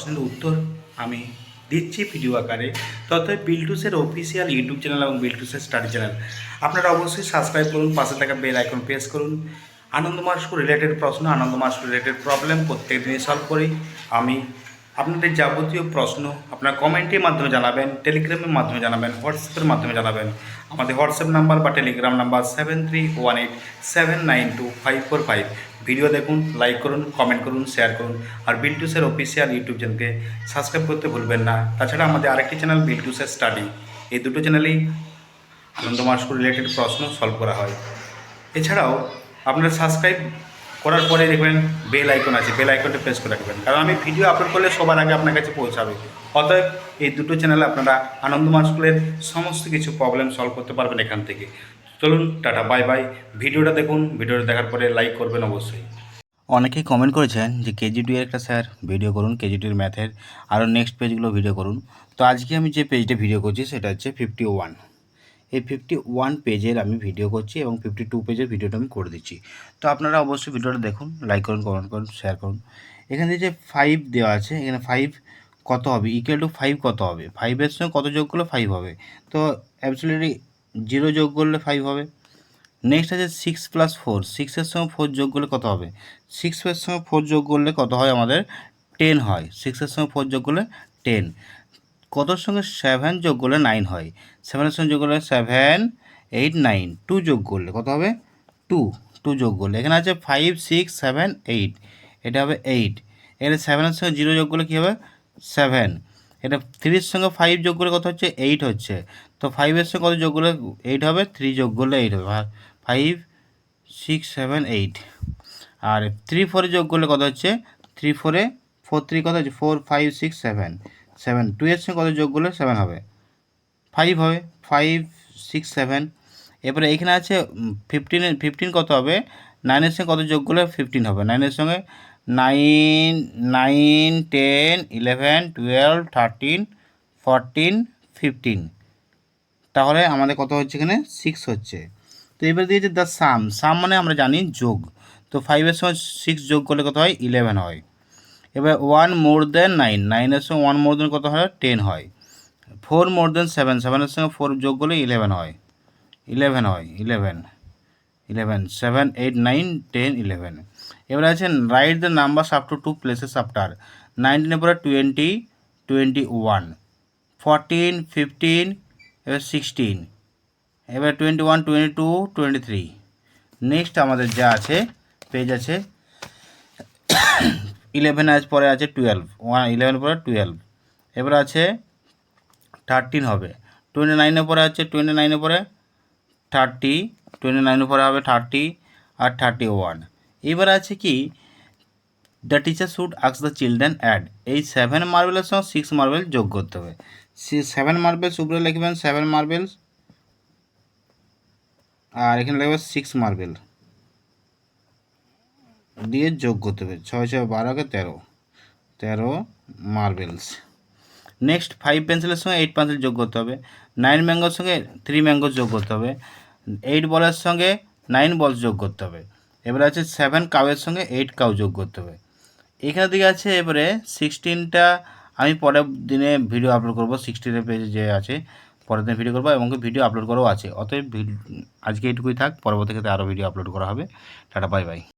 প্রশ্নের উত্তর আমি দিচ্ছি ভিডিও আকারে। তথা বিলটুসের অফিসিয়াল ইউটিউব চ্যানেল এবং বিলটুসের স্টাডি চ্যানেল আপনারা অবশ্যই সাবস্ক্রাইব করুন, পাশে থাকা বেল আইকন প্রেস করুন। আনন্দ মাস্ক রিলেটেড প্রশ্ন আনন্দ মাস্ক রিলেটেড প্রবলেম প্রত্যেক দিনই সলভ করি। আমি আপনাদের যাবতীয় প্রশ্ন আপনার কমেন্টের মাধ্যমে জানাবেন টেলিগ্রামের মাধ্যমে জানাবেন হোয়াটসঅ্যাপের মাধ্যমে জানাবেন। আমাদের হোয়াটসঅ্যাপ নাম্বার বা Telegram number seven three one eight seven nine two five four five video দেখুন লাইক করুন কমেন্ট করুন শেয়ার করুন। আর বিল্টুসের অফিসিয়াল ইউটিউব চ্যানেলকে সাবস্ক্রাইব করতে ভুলবেন না। তাছাড়া আমাদের আরেকটি চ্যানেল বিল্টুসের স্টাডি এই দুটো চ্যানেলেই আনন্দ মাস্ক রিলেটেড প্রশ্ন সলভ করা হয়। এছাড়াও আপনারা সাবস্ক্রাইব করার পরে দেখবেন বেল আইকন আছে বেল আইকনটা প্রেস করে রাখবেন। কারণ আমি ভিডিও আপলোড করলে সবার আগে আপনার কাছে পৌঁছাবে। অতএব এই দুটো চ্যানেলে আপনারা আনন্দ স্কুলের সমস্ত কিছু প্রবলেম সলভ করতে পারবেন এখান থেকে। চলুন, টাটা বাই বাই ভিডিওটা দেখুন, ভিডিওটা দেখার পরে লাইক করবেন অবশ্যই। অনেকেই কমেন্ট করেছেন যে কেজি টু এর একটা স্যার ভিডিও করুন কেজি টু এর ম্যাথের আরও নেক্সট পেজগুলো ভিডিও করুন। তো আজকে আমি যে পেজটা ভিডিও করছি, সেটা হচ্ছে ফিফটি ওয়ান এই ফিফটি ওয়ান পেজের আমি ভিডিও করছি এবং ফিফটি টু পেজের ভিডিওটা আমি করে দিচ্ছি। তো আপনারা অবশ্যই ভিডিওটা দেখুন লাইক করুন কমেন্ট করুন শেয়ার করুন। এখানে যে ফাইভ দেওয়া আছে, এখানে ফাইভ কত হবে? ইকুয়াল টু ফাইভ কত হবে? ফাইভের সঙ্গে কত যোগ করলে ফাইভ হবে? তো অ্যাবসলিউটলি জিরো যোগ করলে ফাইভ হবে। নেক্সট আছে সিক্স প্লাস ফোর সিক্সের সঙ্গে ফোর যোগ করলে কত হবে? সিক্সের সঙ্গে ফোর যোগ করলে কত হয়? আমাদের টেন হয়। সিক্সের সঙ্গে ফোর যোগ করলে টেন কতর সঙ্গে সেভেন যোগ করলে নাইন হয়? সেভেনের সঙ্গে যোগ করলে সেভেন এইট নাইন টু যোগ করলে কত হবে? টু টু যোগ করলে। এখানে আছে ফাইভ সিক্স সেভেন এইট এটা হবে এইট এখানে সেভেনের সঙ্গে জিরো যোগ করলে কী হবে? সেভেন এটা থ্রির সঙ্গে ফাইভ যোগ করলে কত হচ্ছে? এইট হচ্ছে। তো ফাইভের সঙ্গে কত যোগ করলে? এইট হবে। থ্রি যোগ করলে এইট হবে। ফাইভ সিক্স সেভেন এইট আর থ্রি ফোরে যোগ করলে কত হচ্ছে? থ্রি ফোরে ফোর থ্রি কত হচ্ছে? Four five six seven seven. Two এর সঙ্গে কত যোগ করলে সেভেন হবে? ফাইভ হবে। ফাইভ সিক্স সেভেন এরপরে এখানে আছে ফিফটিন ফিফটিন কত হবে? নাইনের সঙ্গে কত যোগ করলে ফিফটিন হবে? নাইনের সঙ্গে nine nine ten eleven twelve thirteen fourteen fifteen তাহলে আমাদের কত হচ্ছে এখানে? সিক্স হচ্ছে। তো এবার দিয়েছে দ্য সাম সাম মানে আমরা জানি যোগ। তো ফাইভের সঙ্গে সিক্স যোগ করলে কত হয়? ইলেভেন হয়। এবার ওয়ান মোর দেন নাইন নাইনের সঙ্গে ওয়ান মোর দেন কত হয়? টেন হয়। ফোর মোর দেন সেভেন সেভেনের সঙ্গে ফোর যোগ করলে ইলেভেন হয়। ইলেভেন হয় eleven eleven seven eight nine ten eleven এবার আছে write the number up to two places after নাইনটিনের পরে twenty twenty one fourteen fifteen এবার সিক্সটিন এবার twenty one twenty two twenty three next আমাদের যা আছে পেজ আছে ইলেভেন আজ পরে আছে টুয়েলভ ওয়ান ইলেভেন পরে টুয়েলভ এবার আছে থার্টিন হবে। টোয়েন্টি নাইনের পরে আছে টোয়েন্টি নাইনের পরে থার্টি টোয়েন্টি নাইনের পরে হবে থার্টি আর থার্টি ওয়ান এবার আছে কি? দ্য টিচার শুড আক্স দ্য চিলড্রেন অ্যাড এই সেভেন মার্বেলের সঙ্গে সিক্স মার্বেল যোগ করতে হবে। সেভেন মার্বেলস উপরে লিখবেন সেভেন মার্বেলস আর এখানে লিখবে সিক্স মার্বেল দিয়ে যোগ করতে হবে। ছয় ছয় বারোকে তেরো। তেরো মার্বেলস। নেক্সট ফাইভ পেন্সিলের সঙ্গে এইট পেন্সিল যোগ করতে হবে। নাইন ম্যাঙ্গোর সঙ্গে থ্রি ম্যাঙ্গো যোগ করতে হবে। এইট বলের সঙ্গে নাইন বলস যোগ করতে হবে। এবারে আছে সেভেন কাউয়ের সঙ্গে এইট কাউ যোগ করতে হবে। এখানে দিকে আছে এবারে সিক্সটিনটা আমি পরের দিনে ভিডিও আপলোড করব। সিক্সটিনের পেজে যে আছে, পরের দিন ভিডিও করব এবং ভিডিও আপলোড করাও আছে। অতএব আজকে এইটুকুই থাক। পরবর্তী ক্ষেত্রে আরও ভিডিও আপলোড করা হবে। Tata bye bye